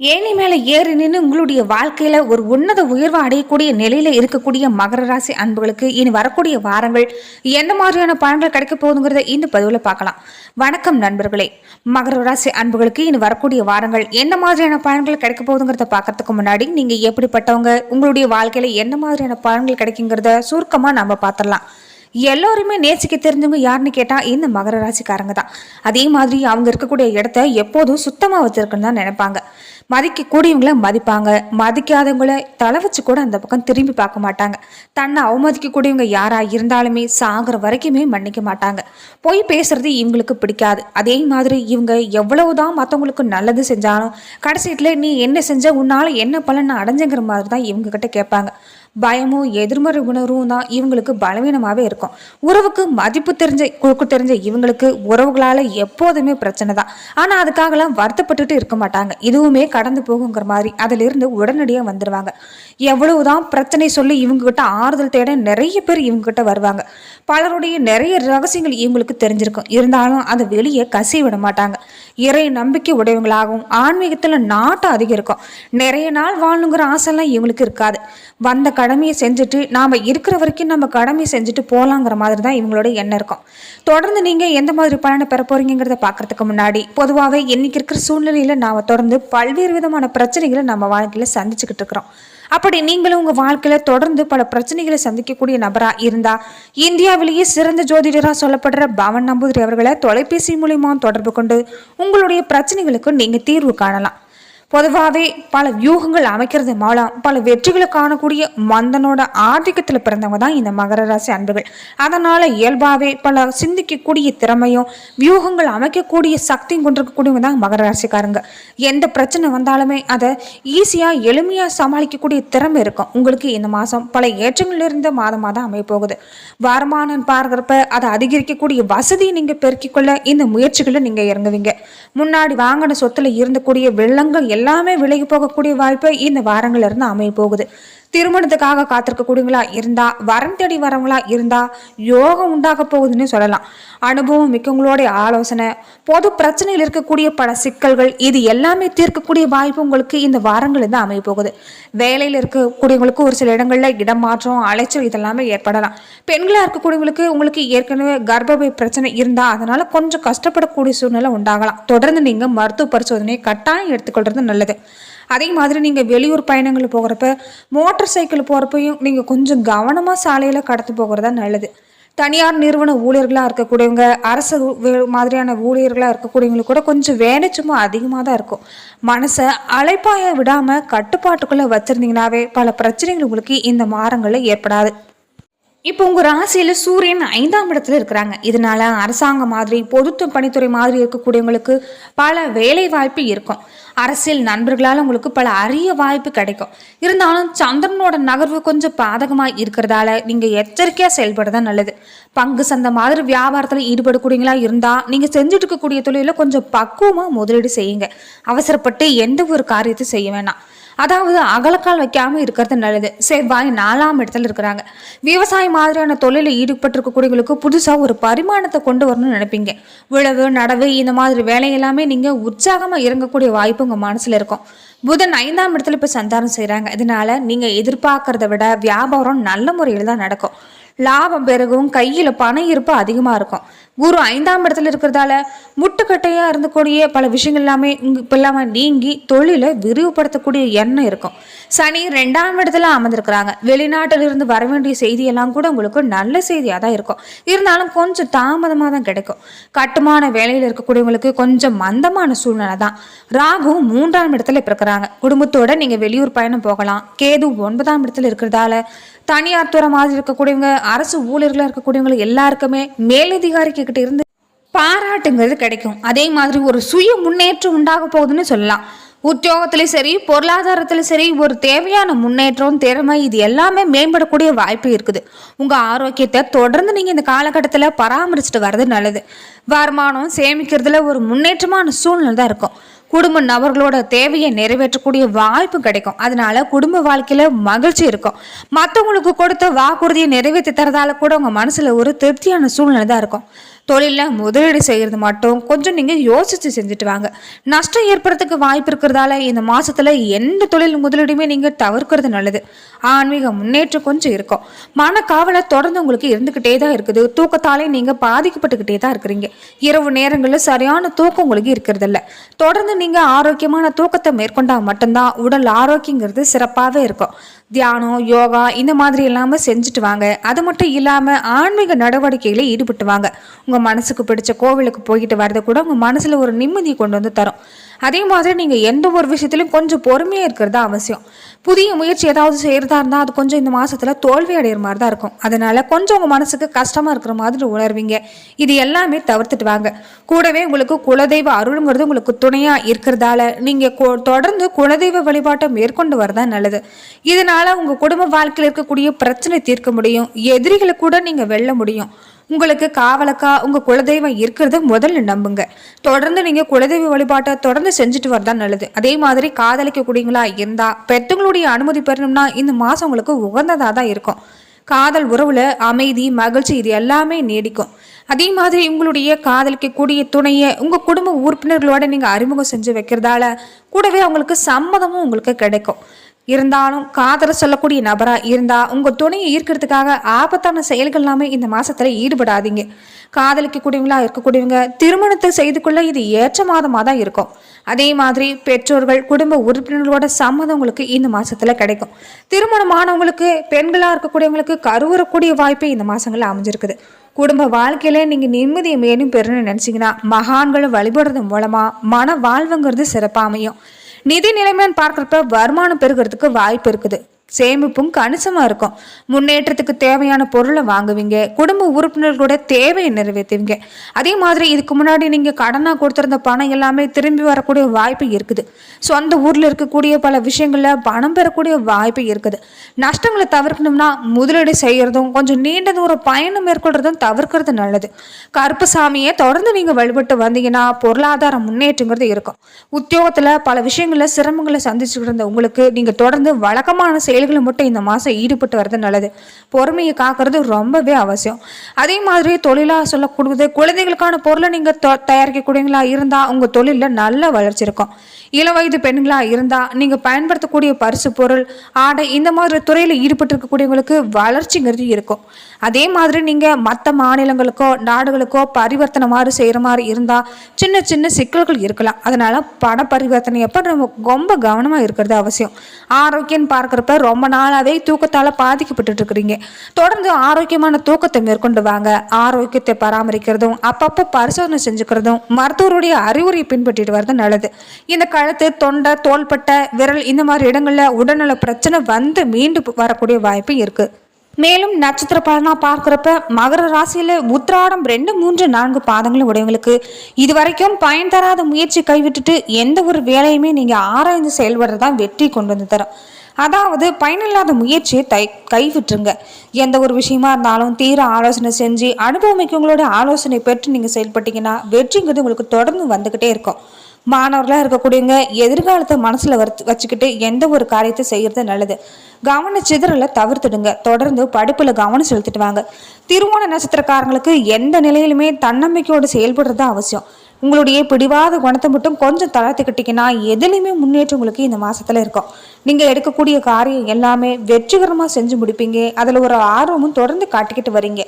ஏணி மேல ஏறி நின்று உங்களுடைய வாழ்க்கையில ஒரு உன்னத உயர்வை அடையக்கூடிய நிலையில இருக்கக்கூடிய மகர ராசி அன்புகளுக்கு இனி வரக்கூடிய வாரங்கள் எந்த மாதிரியான பலன்கள் கிடைக்க போகுதுங்கிறத இந்த பதிவுல பார்க்கலாம். வணக்கம் நண்பர்களே. மகர ராசி அன்புகளுக்கு இனி வரக்கூடிய வாரங்கள் எந்த மாதிரியான பலன்கள் கிடைக்க போகுதுங்கிறத பார்க்கறதுக்கு முன்னாடி நீங்க எப்படிப்பட்டவங்க உங்களுடைய வாழ்க்கையில எந்த மாதிரியான பலன்கள் கிடைக்குங்கிறத சுருக்கமா நம்ம பார்த்துடலாம். எல்லோருமே நேசிக்க தெரிஞ்சவங்க யாருன்னு கேட்டால் இந்த மகர ராசிக்காரங்க தான். அதே மாதிரி அவங்க இருக்கக்கூடிய இடத்த எப்போதும் சுத்தமாக வச்சிருக்குன்னு தான் நினைப்பாங்க. மதிக்கக்கூடியவங்கள மதிப்பாங்க. மதிக்காதவங்கள தலை வச்சு கூட அந்த பக்கம் திரும்பி பார்க்க மாட்டாங்க. தன்னை அவமதிக்கக்கூடியவங்க யாராக இருந்தாலுமே சாகிற வரைக்குமே மன்னிக்க மாட்டாங்க. போய் பேசுறது இவங்களுக்கு பிடிக்காது. அதே மாதிரி இவங்க எவ்வளவுதான் மற்றவங்களுக்கு நல்லது செஞ்சாலும் கடைசியில் நீ என்ன செஞ்ச உன்னால் என்ன பலன் அடைஞ்சுங்கிற மாதிரி தான் இவங்க கிட்ட கேட்பாங்க. பயமும் எதிர்மறை உணர்வும் தான் இவங்களுக்கு பலவீனமாகவே இருக்கும். உறவுக்கு மதிப்பு தெரிஞ்ச கொடுக்க தெரிஞ்ச இவங்களுக்கு உறவுகளால் எப்போதுமே பிரச்சனை தான். ஆனால் அதுக்காகலாம் வருத்தப்பட்டுட்டு இருக்க மாட்டாங்க. இதுவுமே கடந்து போகுங்கிற மாதிரி. அதிலிருந்து உடனடியாக வந்துடுவாங்க எவ்வளவுதான் பிரச்சனை சொல்லி இவங்ககிட்ட ஆறுதல் தேட நிறைய பேர் இவங்ககிட்ட வருவாங்க. பலருடைய நிறைய ரகசியங்கள் இவங்களுக்கு தெரிஞ்சிருக்கும். இருந்தாலும் அதை வெளியே கசி விட மாட்டாங்க. இறை நம்பிக்கை உடையவங்களாகவும் ஆன்மீகத்தில் நாட்டம் அதிகம் இருக்கும் நிறைய நாள் வாழணுங்கிற ஆசைலாம் இவங்களுக்கு இருக்காது. வந்த கடமையை செஞ்சுட்டு நாம் இருக்கிற வரைக்கும் நம்ம கடமையை செஞ்சுட்டு போகலாங்கிற மாதிரி தான் இவங்களோட எண்ணம் இருக்கும். தொடர்ந்து நீங்கள் எந்த மாதிரி பலனை பெற போகிறீங்கிறத பார்க்குறதுக்கு முன்னாடி பொதுவாகவே இன்றைக்கி இருக்கிற சூழ்நிலையில் நாம் தொடர்ந்து பல்வேறு விதமான பிரச்சனைகளை நம்ம வாழ்க்கையில் சந்திச்சுக்கிட்டு இருக்கிறோம். அப்படி நீங்களும் உங்கள் வாழ்க்கையில் தொடர்ந்து பல பிரச்சனைகளை சந்திக்கக்கூடிய நபராக இருந்தால் இந்தியாவிலேயே சிறந்த ஜோதிடராக சொல்லப்படுற பவன் நம்பூதிரி அவர்களை தொலைபேசி மூலியமா தொடர்பு கொண்டு உங்களுடைய பிரச்சனைகளுக்கு நீங்கள் தீர்வு காணலாம். பொதுவாகவே பல வியூகங்கள் அமைக்கிறது மூலம் பல வெற்றிகளை காணக்கூடிய மந்தனோட ஆதிக்கத்தில் பிறந்தவங்க தான் இந்த மகர ராசி அன்புகள் அதனால் இயல்பாகவே பல சிந்திக்கக்கூடிய திறமையும் வியூகங்கள் அமைக்கக்கூடிய சக்தியும் கொண்டிருக்கக்கூடியவங்க தான் மகர ராசிக்காரங்க. எந்த பிரச்சனை வந்தாலுமே அதை ஈஸியாக எளிமையாக சமாளிக்கக்கூடிய திறமை இருக்கும். உங்களுக்கு இந்த மாதம் பல ஏற்றங்கள் இருந்த மாதமாக தான் அமைய போகுது. வருமானம் பார்க்குறப்ப அதை அதிகரிக்கக்கூடிய வசதியை நீங்கள் பெருக்கிக்கொள்ள இந்த முயற்சிகளை நீங்கள் இறங்குவீங்க. முன்னாடி வாங்கின சொத்தில் இருந்தக்கூடிய வெள்ளங்கள் எல்லாமே விலகி போகக்கூடிய வாய்ப்பு இந்த வாரங்கள்ல இருந்து அமைய போகுது. திருமணத்துக்காக காத்திருக்கக்கூடியவங்களா இருந்தா வரம் தேடி வரவங்களா இருந்தா யோகம் உண்டாக போகுதுன்னு சொல்லலாம். அனுபவம் மிக்கவங்களுடைய ஆலோசனை பொது பிரச்சனையில் இருக்கக்கூடிய பல சிக்கல்கள் இது எல்லாமே தீர்க்கக்கூடிய வாய்ப்பு உங்களுக்கு இந்த வாரங்கள் தான் அமைய போகுது. வேலையில் இருக்கக்கூடியவங்களுக்கு ஒரு சில இடங்களில் இடம் மாற்றம் அலைச்சல் இதெல்லாமே ஏற்படலாம். பெண்களாக இருக்கக்கூடியவங்களுக்கு உங்களுக்கு ஏற்கனவே கர்ப்பப்பை பிரச்சனை இருந்தா அதனால கொஞ்சம் கஷ்டப்படக்கூடிய சூழ்நிலை உண்டாகலாம். தொடர்ந்து நீங்கள் மருத்துவ பரிசோதனையை கட்டாயம் எடுத்துக்கொள்றது நல்லது. அதே மாதிரி நீங்கள் வெளியூர் பயணங்கள் போகிறப்ப மோட்டார் சைக்கிள் போகிறப்பையும் நீங்கள் கொஞ்சம் கவனமாக சாலையில் கடத்து போகிறதா நல்லது. தனியார் நிறுவன ஊழியர்களாக இருக்கக்கூடியவங்க அரசு மாதிரியான ஊழியர்களாக இருக்கக்கூடியவங்களுக்கு கூட கொஞ்சம் வேலை சும்மா அதிகமாக தான் இருக்கும். மனசை அலைப்பாய விடாமல் கட்டுப்பாட்டுக்குள்ளே வச்சுருந்தீங்கனாவே பல பிரச்சனைகள் உங்களுக்கு இந்த மாறங்களில் ஏற்படாது. இப்போ உங்கள் ராசியில் சூரியன் ஐந்தாம் இடத்துல இருக்கிறாங்க. இதனால அரசாங்கம் மாதிரி பொதுத்துவ பணித்துறை மாதிரி இருக்கக்கூடியவங்களுக்கு பல வேலை வாய்ப்பு இருக்கும். அரசியல் நண்பர்களால் உங்களுக்கு பல அரிய வாய்ப்பு கிடைக்கும். இருந்தாலும் சந்திரனோட நகர்வு கொஞ்சம் பாதகமாக இருக்கிறதால நீங்கள் எச்சரிக்கையாக செயல்படுறது நல்லது. பங்கு சந்தை மாதிரி வியாபாரத்தில் ஈடுபடக்கூடியங்களா இருந்தால் நீங்கள் செஞ்சுட்டு இருக்கக்கூடிய தொழிலில் கொஞ்சம் பக்குவமாக முதலீடு செய்யுங்க. அவசரப்பட்டு எந்த ஒரு காரியத்தை செய்ய வேணாம். அதாவது அகலக்கால் வைக்காமல் இருக்கிறது நல்லது. செவ்வாய் நாலாம் இடத்துல இருக்கிறாங்க. விவசாயம் மாதிரியான தொழிலில் ஈடுபட்டிருக்கக்கூடியவங்களுக்கு புதுசாக ஒரு பரிமாணத்தை கொண்டு வரணும்னு நினைப்பீங்க. விழவு நடவு இந்த மாதிரி வேலை எல்லாமே நீங்கள் உற்சாகமாக இறங்கக்கூடிய வாய்ப்பு உங்கள் மனசில் இருக்கும். புதன் ஐந்தாம் இடத்துல இப்போ சந்தானம் செய்கிறாங்க இதனால் நீங்கள் எதிர்பார்க்கறத விட வியாபாரம் நல்ல முறையில் தான் நடக்கும். லாபம் பெருகும் கையில் பண இருப்பு அதிகமாக இருக்கும். குரு ஐந்தாம் இடத்துல இருக்கிறதால முட்டுக்கட்டையாக இருந்தக்கூடிய பல விஷயங்கள் எல்லாமே இங்கே இப்போ இல்லாமல் நீங்கி தொழிலை விரிவுபடுத்தக்கூடிய எண்ணம் இருக்கும். சனி ரெண்டாம் இடத்துல அமர்ந்திருக்கிறாங்க. வெளிநாட்டில் இருந்து வர வேண்டிய செய்தியெல்லாம் கூட உங்களுக்கு நல்ல செய்தியாக தான் இருக்கும். இருந்தாலும் கொஞ்சம் தாமதமாக தான் கிடைக்கும். கட்டுமான வேலையில் இருக்கக்கூடியவங்களுக்கு கொஞ்சம் மந்தமான சூழ்நிலை தான். ராகு மூன்றாம் இடத்துல இப்போ இருக்கிறாங்க குடும்பத்தோட நீங்கள் வெளியூர் பயணம் போகலாம். கேது ஒன்பதாம் இடத்துல இருக்கிறதால தனியார் துறை மாதிரி இருக்கக்கூடியவங்க அரசு ஊழியர்களாக இருக்கக்கூடியவங்க எல்லாருக்குமே மேலதிகாரிக்கு கிட்ட இருந்து பாராட்டுங்கிறது கிடைக்கும். அதே மாதிரி ஒரு சுய முன்னேற்றம் உண்டாக போகுதுன்னு சொல்லலாம். உத்தியோகத்திலையும் சரி பொருளாதாரத்திலும் சரி ஒரு தேவையான முன்னேற்றம் திறமை இது எல்லாமே மேம்படக்கூடிய வாய்ப்பு இருக்குது. உங்கள் ஆரோக்கியத்தை தொடர்ந்து நீங்கள் இந்த காலகட்டத்தில் பராமரிச்சுட்டு வர்றது நல்லது. வருமானம் சேமிக்கிறதுல ஒரு முன்னேற்றமான சூழ்நிலை தான் இருக்கும். குடும்ப நபர்களோட தேவையை நிறைவேற்றக்கூடிய வாய்ப்பு கிடைக்கும். அதனால குடும்ப வாழ்க்கையில மகிழ்ச்சி இருக்கும். மற்றவங்களுக்கு கொடுத்த வாக்குறுதியை நிறைவேற்றி தரதால கூட உங்க மனசுல ஒரு திருப்தியான சூழ்நிலை தான் இருக்கும். தொழிலில் முதலீடு செய்கிறது மட்டும் கொஞ்சம் நீங்கள் யோசித்து செஞ்சுட்டு வாங்க. நஷ்டம் ஏற்படுறதுக்கு வாய்ப்பு இருக்கிறதால இந்த மாதத்தில் எந்த தொழில் முதலீடுமே நீங்கள் தவிர்க்கிறது நல்லது. ஆன்மீக முன்னேற்றம் கொஞ்சம் இருக்கும். மனக்காவலை தொடர்ந்து உங்களுக்கு இருந்துக்கிட்டே தான் இருக்குது. தூக்கத்தாலே நீங்கள் பாதிக்கப்பட்டுக்கிட்டே தான் இருக்கிறீங்க. இரவு நேரங்களில் சரியான தூக்கம் உங்களுக்கு இருக்கிறதில்ல. தொடர்ந்து நீங்கள் ஆரோக்கியமான தூக்கத்தை மேற்கொண்டால் மட்டும்தான் உடல் ஆரோக்கியங்கிறது சிறப்பாகவே இருக்கும். தியானம் யோகா இந்த மாதிரி இல்லாமல் செஞ்சுட்டு வாங்க. அது மட்டும் இல்லாமல் ஆன்மீக நடவடிக்கையில் ஈடுபட்டு வாங்க. உங்கள் மனசுக்கு பிடிச்ச கோவிலுக்கு போய்கிட்டு வரது கூட உங்கள் மனசில் ஒரு நிம்மதியை கொண்டு வந்து தரும். அதே மாதிரி நீங்கள் எந்த ஒரு விஷயத்துலையும் கொஞ்சம் பொறுமையாக இருக்கிறது அவசியம். புதிய முயற்சி ஏதாவது செய்கிறதா இருந்தால் அது கொஞ்சம் இந்த மாதத்தில் தோல்வி அடைகிற மாதிரி தான் இருக்கும். அதனால் கொஞ்சம் உங்கள் மனசுக்கு கஷ்டமாக இருக்கிற மாதிரி உணர்வீங்க. இது எல்லாமே தவிர்த்துட்டு வாங்க. கூடவே உங்களுக்கு குலதெய்வ அருளுங்கிறது உங்களுக்கு துணையாக இருக்கிறதால நீங்கள் தொடர்ந்து குலதெய்வ வழிபாட்டை மேற்கொண்டு வரதா நல்லது. இதனால் உங்கள் குடும்ப வாழ்க்கையில் இருக்கக்கூடிய பிரச்சனை தீர்க்க முடியும். எதிரிகளை கூட நீங்கள் வெல்ல முடியும். உங்களுக்கு காவலக்கா உங்கள் குலதெய்வம் இருக்கிறத முதல்ல நம்புங்க. தொடர்ந்து நீங்கள் குலதெய்வ வழிபாட்டை தொடர்ந்து செஞ்சுட்டு வரதா நல்லது. அதே மாதிரி காதலிக்கக்கூடியங்களா இருந்தால் பெற்றவங்களுடைய அனுமதி பெறணும்னா இந்த மாதம் உங்களுக்கு உகந்ததாக தான் இருக்கும். காதல் உறவுல அமைதி மகிழ்ச்சி இது எல்லாமே நீடிக்கும். அதே மாதிரி உங்களுடைய காதலிக்கக்கூடிய துணையை உங்கள் குடும்ப உறுப்பினர்களோட நீங்கள் அறிமுகம் செஞ்சு வைக்கிறதால கூடவே அவங்களுக்கு சம்மதமும் உங்களுக்கு கிடைக்கும். இருந்தாலும் காதல சொல்லக்கூடிய நபராக இருந்தால் உங்கள் துணையை ஈர்க்கிறதுக்காக ஆபத்தான செயல்கள் எல்லாமே இந்த மாதத்தில் ஈடுபடாதீங்க. காதலிக்கக்கூடியவங்களா இருக்கக்கூடியவங்க திருமணத்தை செய்து கொள்ள இது ஏற்ற மாதமாக தான் இருக்கும். அதே மாதிரி பெற்றோர்கள் குடும்ப உறுப்பினர்களோட சம்மதம் உங்களுக்கு இந்த மாதத்தில் கிடைக்கும். திருமணமானவங்களுக்கு பெண்களாக இருக்கக்கூடியவங்களுக்கு கருவரக்கூடிய வாய்ப்பு இந்த மாதங்களில் அமைஞ்சிருக்குது. குடும்ப வாழ்க்கையில நீங்கள் நிம்மதியை மேலும் பெறணும்னு நினச்சிங்கன்னா மகான்களை வழிபடுறது மூலமாக மன வாழ்வுங்கிறது சிறப்பாக அமையும். நிதி நிலைமைன்னு பார்க்குறப்ப வருமானம் பெருகிறதுக்கு வாய்ப்பு இருக்குது. சேமிப்பும் கணிசமாக இருக்கும். முன்னேற்றத்துக்கு தேவையான பொருளை வாங்குவீங்க. குடும்ப உறுப்பினர்களோட தேவையை நிறைவேற்றுவீங்க. அதே மாதிரி இதுக்கு முன்னாடி நீங்கள் கடனாக கொடுத்துருந்த பணம் எல்லாமே திரும்பி வரக்கூடிய வாய்ப்பு இருக்குது. சொந்த ஊரில் இருக்கக்கூடிய பல விஷயங்களில் பணம் பெறக்கூடிய வாய்ப்பு இருக்குது. நஷ்டங்களை தவிர்க்கணும்னா முதலீடு செய்கிறதும் கொஞ்சம் நீண்ட தூரம் பயணம் மேற்கொள்றதும் தவிர்க்கிறது நல்லது. கருப்பு சாமியை தொடர்ந்து நீங்கள் வழிபட்டு வந்தீங்கன்னா பொருளாதார முன்னேற்றங்கிறது இருக்கும். உத்தியோகத்தில் பல விஷயங்களில் சிரமங்களை சந்திச்சுக்கிட்டு இருந்த உங்களுக்கு நீங்கள் தொடர்ந்து வழக்கமான செயல் செயல்களை மட்டும் இந்த மாதம் ஈடுபட்டு வர்றது நல்லது. பொறுமையை காக்கிறது ரொம்பவே அவசியம். அதே மாதிரி தொழிலாக சொல்லக்கூடியது குழந்தைகளுக்கான பொருளை நீங்கள் தயாரிக்கக்கூடியங்களா இருந்தால் உங்கள் தொழிலில் நல்ல வளர்ச்சி இருக்கும். இள வயது பெண்களாக இருந்தால் நீங்கள் பயன்படுத்தக்கூடிய பரிசு பொருள் ஆடை இந்த மாதிரி துறையில் ஈடுபட்டு இருக்கக்கூடியவங்களுக்கு வளர்ச்சிங்கிறது இருக்கும். அதே மாதிரி நீங்கள் மற்ற மாநிலங்களுக்கோ நாடுகளுக்கோ பரிவர்த்தனை மாதிரி செய்கிற மாதிரி இருந்தால் சின்ன சின்ன சிக்கல்கள் இருக்கலாம். அதனால் பண பரிவர்த்தனை எப்போ நம்ம ரொம்ப கவனமாக இருக்கிறது அவசியம். ஆரோக்கியம் பார்க்குறப்ப ரொம்ப நாளாகவே தூக்கத்தால் பாதிக்கப்பட்டு இருக்கிறீங்க தொடர்ந்து ஆரோக்கியமான தூக்கத்தை மேற்கொண்டு வாங்க ஆரோக்கியத்தை பராமரிக்கிறதும் அப்பப்போ பரிசோதனை செஞ்சுக்கிறதும் மருத்துவருடைய அறிவுரையை பின்பற்றிட்டு வரது நல்லது. இந்த கழுத்து தொண்டை தோள்பட்டை விரல் இந்த மாதிரி இடங்களில் உடல்நல பிரச்சனை வந்து மீண்டு வரக்கூடிய வாய்ப்பு இருக்குது மேலும் நட்சத்திர பலனாக பார்க்குறப்ப மகர ராசியில் உத்திராடம் ரெண்டு மூன்று நான்கு பாதங்களும் உடையவங்களுக்கு இது வரைக்கும் பயன் தராத முயற்சி கைவிட்டுட்டு எந்த ஒரு வேலையுமே நீங்கள் ஆராய்ந்து செயல்படுறதான் வெற்றி கொண்டு வந்து தரும். அதாவது பயனில்லாத முயற்சியை தை கைவிட்டுருங்க. எந்த ஒரு விஷயமா இருந்தாலும் தீர ஆலோசனை செஞ்சு அனுபவமிக்கவங்களோட ஆலோசனை பெற்று நீங்கள் செயல்பட்டீங்கன்னா வெற்றிங்கிறது உங்களுக்கு தொடர்ந்து வந்துக்கிட்டே இருக்கும். மாணவர்களாக இருக்கக்கூடியவங்க எதிர்காலத்தை மனசில் வச்சு வச்சுக்கிட்டு எந்த ஒரு காரியத்தை செய்கிறது நல்லது. கவன சிதறலை தவிர்த்துடுங்க. தொடர்ந்து படிப்பில் கவனம் செலுத்திட்டு வாங்க. திருவோண நட்சத்திரக்காரங்களுக்கு எந்த நிலையிலுமே தன்னம்பிக்கையோடு செயல்படுறது அவசியம். உங்களுடைய பிடிவாத குணத்தை மட்டும் கொஞ்சம் தளர்த்துக்கிட்டிங்கன்னா எதுலேயுமே முன்னேற்றம் உங்களுக்கு இந்த மாதத்தில் இருக்கும். நீங்கள் எடுக்கக்கூடிய காரியம் எல்லாமே வெற்றிகரமாக செஞ்சு முடிப்பீங்க. அதில் ஒரு ஆர்வமும் தொடர்ந்து காட்டிக்கிட்டு வரீங்க.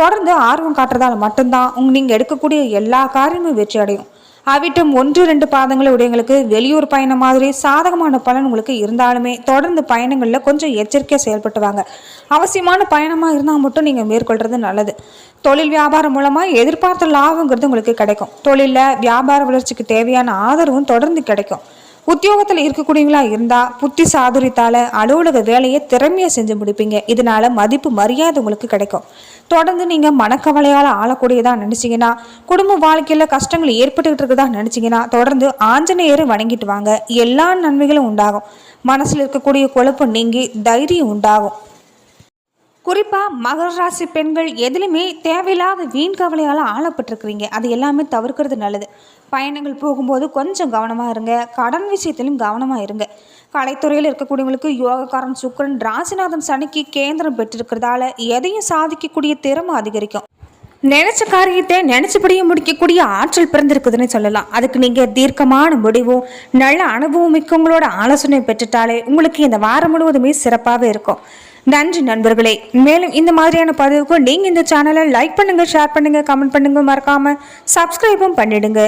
தொடர்ந்து ஆர்வம் காட்டுறதால மட்டும்தான் உங்க நீங்கள் எடுக்கக்கூடிய எல்லா காரியமும் வெற்றி அடையும் அவிட்டும் ஒன்று ரெண்டு பாதங்களை உடையங்களுக்கு வெளியூர் பயணம் மாதிரி சாதகமான பலன் உங்களுக்கு இருந்தாலுமே தொடர்ந்து பயணங்களில் கொஞ்சம் எச்சரிக்கையாக செயல்பட்டு வாங்க. அவசியமான பயணமாக இருந்தால் மட்டும் நீங்கள் மேற்கொள்கிறது நல்லது. தொழில் வியாபாரம் மூலமாக எதிர்பார்த்த லாபங்கிறது உங்களுக்கு கிடைக்கும். தொழிலில் வியாபார வளர்ச்சிக்கு தேவையான ஆதரவும் தொடர்ந்து கிடைக்கும். உத்தியோகத்தில் இருக்கக்கூடியவங்களா இருந்தால் புத்தி சாதுரியத்தால் அலுவலக வேலையை திறமையாக செஞ்சு முடிப்பீங்க. இதனால மதிப்பு மரியாதை உங்களுக்கு கிடைக்கும். தொடர்ந்து நீங்கள் மனக்கவலையால் ஆளக்கூடியதாக நினச்சிங்கன்னா குடும்ப வாழ்க்கையில் கஷ்டங்கள் ஏற்பட்டுக்கிட்டு இருக்குதா நினச்சிங்கன்னா தொடர்ந்து ஆஞ்சநேயரை வணங்கிட்டு வாங்க. எல்லா நன்மைகளும் உண்டாகும். மனசில் இருக்கக்கூடிய குழப்பம் நீங்கி தைரியம் உண்டாகும். குறிப்பாக மகர ராசி பெண்கள் எதுலையுமே தேவையில்லாத வீண் கவலையால் ஆளப்பட்டிருக்கிறீங்க. அது எல்லாமே தவிர்க்கிறது நல்லது. பயணங்கள் போகும்போது கொஞ்சம் கவனமாக இருங்க. கடன் விஷயத்திலும் கவனமாக இருங்க. கலைத்துறையில் இருக்கக்கூடியவங்களுக்கு யோகக்காரன் சுக்கரன் ராசிநாதன் சனிக்கு கேந்திரம் பெற்றிருக்கிறதால எதையும் சாதிக்கக்கூடிய திறமை அதிகரிக்கும். நினைச்ச காரியத்தை நினைச்சபடியே முடிக்கக்கூடிய ஆற்றல் பிறந்திருக்குதுன்னு சொல்லலாம். அதுக்கு நீங்க தீர்க்கமான முடிவும் நல்ல அனுபவம் மிக்கவங்களோட ஆலோசனை பெற்றுட்டாலே உங்களுக்கு இந்த வாரம் முழுவதுமே சிறப்பாகவே இருக்கும். நன்றி நண்பர்களே. மேலும் இந்த மாதிரியான பதிவுக்கு நீங்க இந்த சேனலை லைக் பண்ணுங்க ஷேர் பண்ணுங்க கமெண்ட் பண்ணுங்க மறக்காம சப்ஸ்கிரைபும் பண்ணிடுங்க.